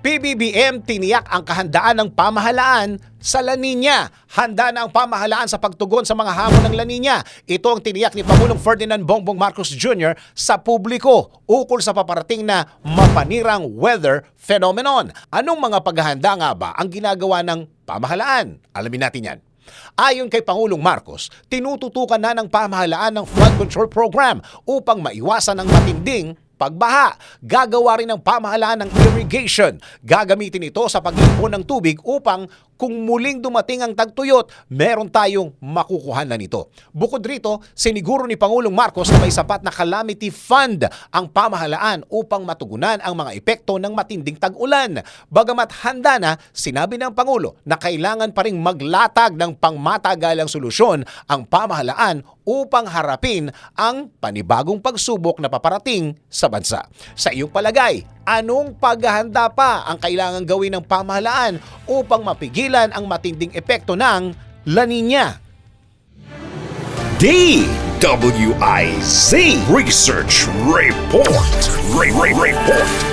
PBBM tiniyak ang kahandaan ng pamahalaan sa La Nina. Handa na ang pamahalaan sa pagtugon sa mga hamon ng La Nina. Ito ang tiniyak ni Pangulong Ferdinand Bongbong Marcos Jr. sa publiko ukol sa paparating na mapanirang weather phenomenon. Anong mga paghahanda nga ba ang ginagawa ng pamahalaan? Alamin natin yan. Ayon kay Pangulong Marcos, tinututukan na ng pamahalaan ng flood control program upang maiwasan ang matinding pagbaha. Gagawa rin ng pamahalaan ng irrigation. Gagamitin ito sa pag-ipon ng tubig upang kung muling dumating ang tagtuyot, meron tayong makukuhanan nito. Bukod rito, siniguro ni Pangulong Marcos na may sapat na calamity fund ang pamahalaan upang matugunan ang mga epekto ng matinding tag-ulan. Bagamat handa na, sinabi ng Pangulo na kailangan pa rin maglatag ng pangmatagalang solusyon ang pamahalaan upang harapin ang panibagong pagsubok na paparating sa bansa. Sa iyong palagay, anong paghahanda pa ang kailangan gawin ng pamahalaan upang mapigilan ang matinding epekto ng La Nina? DWIZ Research Report. Re- Re- Report.